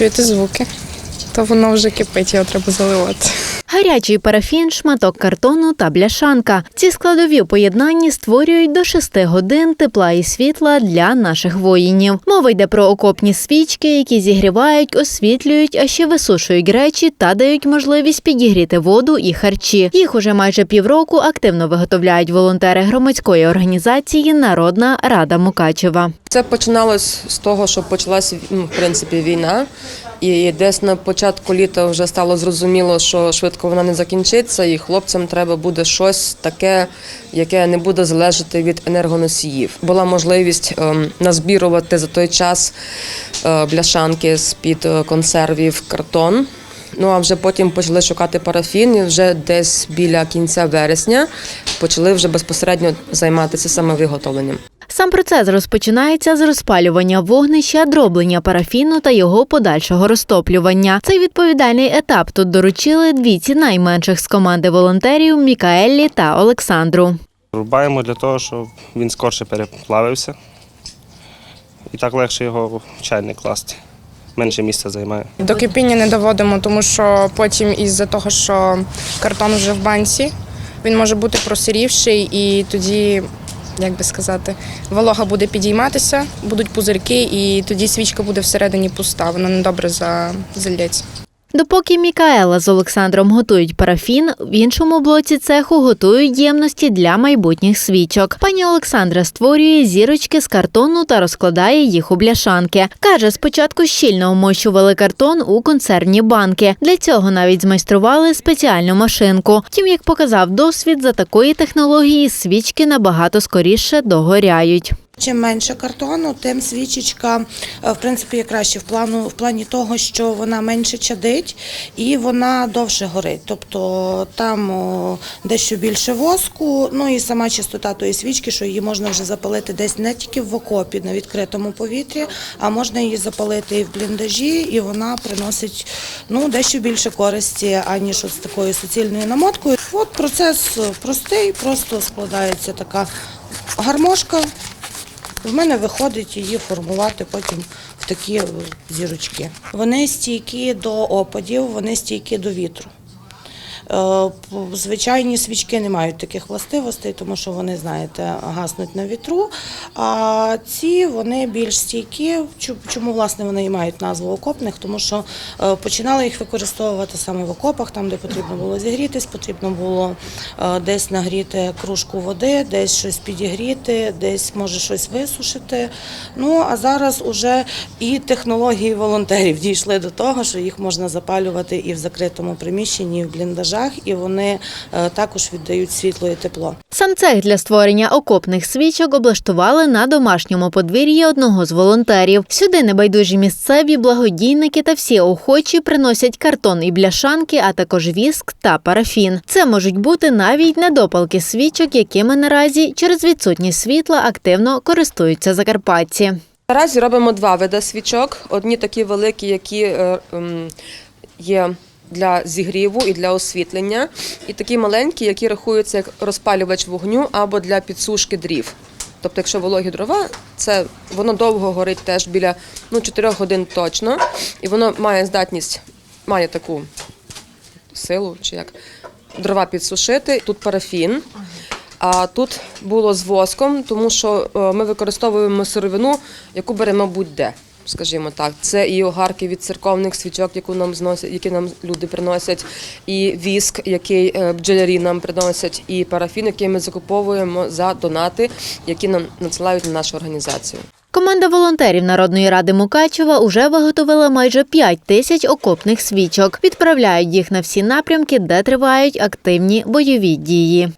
чуєте звуки, то воно вже кипить, його треба заливати. Гарячий парафін, шматок картону та бляшанка. Ці складові у поєднанні створюють до 6 годин тепла і світла для наших воїнів. Мова йде про окопні свічки, які зігрівають, освітлюють, а ще висушують речі та дають можливість підігріти воду і харчі. Їх уже майже півроку активно виготовляють волонтери громадської організації Народна Рада Мукачева. Це починалось з того, що почалась ну, в принципі війна, і десь на початку літа вже стало зрозуміло, що швидко вона не закінчиться, і хлопцям треба буде щось таке, яке не буде залежати від енергоносіїв. Була можливість ем, назбірувати за той час е, бляшанки з під консервів картон. Ну а вже потім почали шукати парафін, і вже десь біля кінця вересня почали вже безпосередньо займатися саме виготовленням. Сам процес розпочинається з розпалювання вогнища, дроблення парафіну та його подальшого розтоплювання. Цей відповідальний етап тут доручили двійці найменших з команди волонтерів Мікаеллі та Олександру. Рубаємо для того, щоб він скорше переплавився. І так легше його в чайник класти. Менше місця займає. До кипіння не доводимо, тому що потім із-за того, що картон вже в банці, він може бути просирівший і тоді, як би сказати, волога буде підійматися, будуть пузирки, і тоді свічка буде всередині пуста, вона недобре за- зальється. Допоки Мікаела з Олександром готують парафін, в іншому блоці цеху готують ємності для майбутніх свічок. Пані Олександра створює зірочки з картону та розкладає їх у бляшанки. Каже, спочатку щільно вмощували картон у консервні банки. Для цього навіть змайстрували спеціальну машинку. Втім, як показав досвід, за такої технології свічки набагато скоріше догоряють. Чим менше картону, тим свічечка е, в принципі є краще в плану в плані того, що вона менше чадить і вона довше горить. Тобто там дещо більше воску, ну і сама чистота тої свічки, що її можна вже запалити десь не тільки в окопі на відкритому повітрі, а можна її запалити і в бліндажі, і вона приносить ну дещо більше користі, аніж от з такою суцільною намоткою. От процес простий, просто складається така гармошка. В мене виходить її формувати потім в такі зірочки. Вони стійкі до опадів, вони стійкі до вітру. Е, Звичайні свічки не мають таких властивостей, тому що вони, знаєте, гаснуть на вітру. А ці вони більш стійкі. Чому власне вони і мають назву окопних? Тому що е, починали їх використовувати саме в окопах, там де потрібно було зігрітись, потрібно було е, десь нагріти кружку води, десь щось підігріти, десь може щось висушити. Ну а зараз уже і технології волонтерів дійшли до того, що їх можна запалювати і в закритому приміщенні, і в бліндажах, і вони е, також віддають світло і тепло. Сам цех для створення окопних свічок облаштували на домашньому подвір'ї одного з волонтерів. Сюди небайдужі місцеві, благодійники та всі охочі приносять картон і бляшанки, а також віск та парафін. Це можуть бути навіть недопалки свічок, якими наразі через відсутність світла активно користуються закарпатці. Наразі робимо два види свічок. Одні такі великі, які е, є для зігріву і для освітлення, і такі маленькі, які рахуються як розпалювач вогню або для підсушки дрів. Тобто, якщо вологі дрова, це воно довго горить теж біля ну, 4 годин точно, і воно має здатність, має таку силу, чи як дрова підсушити. Тут парафін. А тут було з воском, тому що е, ми використовуємо сировину, яку беремо будь-де. Скажімо так, це і огарки від церковних свічок, яку нам зносять, які нам люди приносять, і віск, який е, бджолярі нам приносять, і парафін, який ми закуповуємо за донати, які нам надсилають на нашу організацію. Команда волонтерів Народної ради Мукачева уже виготовила майже 5 тисяч окопних свічок. Відправляють їх на всі напрямки, де тривають активні бойові дії.